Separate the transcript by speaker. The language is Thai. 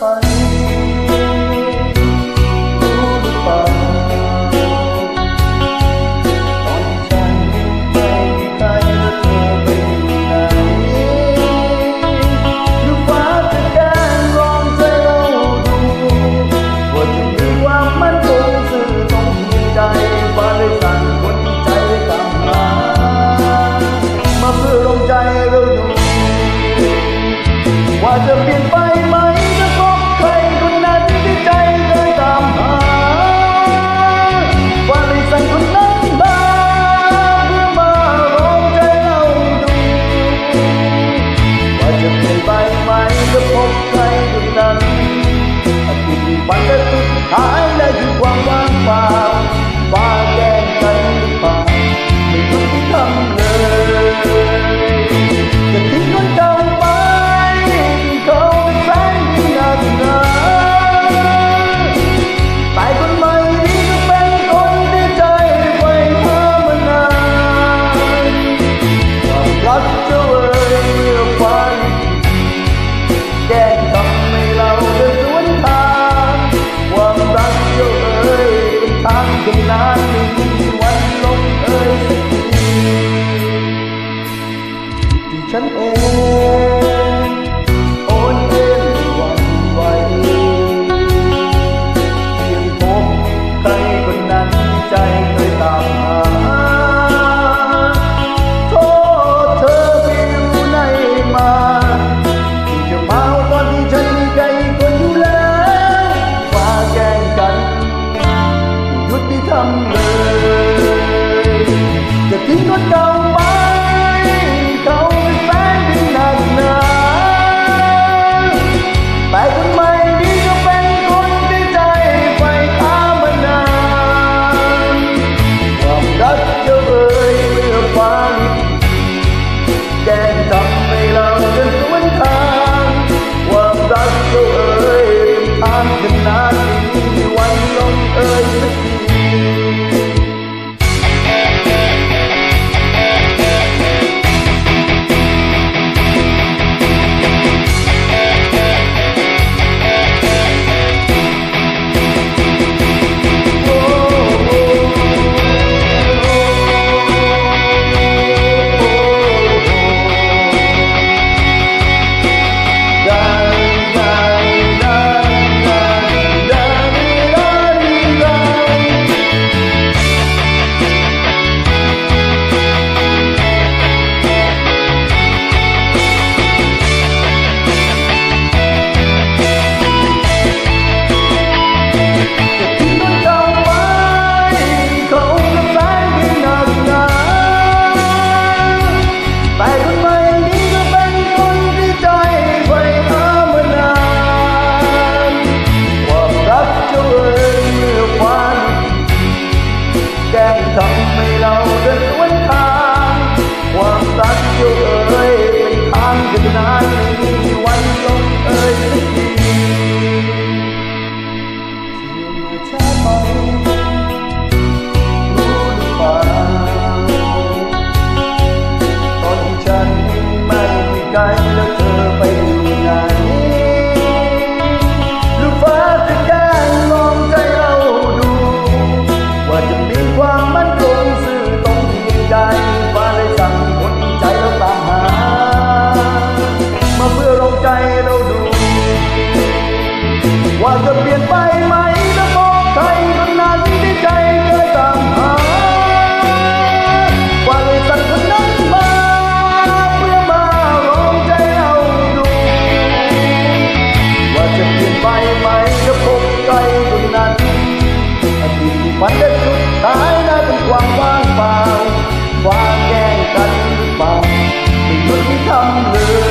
Speaker 1: ฝันรู้หรือเปล่าตอนฉันไปไกลแล้เธอปอยู่ไหนหรือฟ้าจะร้องใจเราดูว่าจะมีความันคงสื่องทีใดฟ้าเลยสั่งคนใจกำลังมาเพื่อลงใจเราดูว่าจะเปลี่ยนไป kailangan ไม่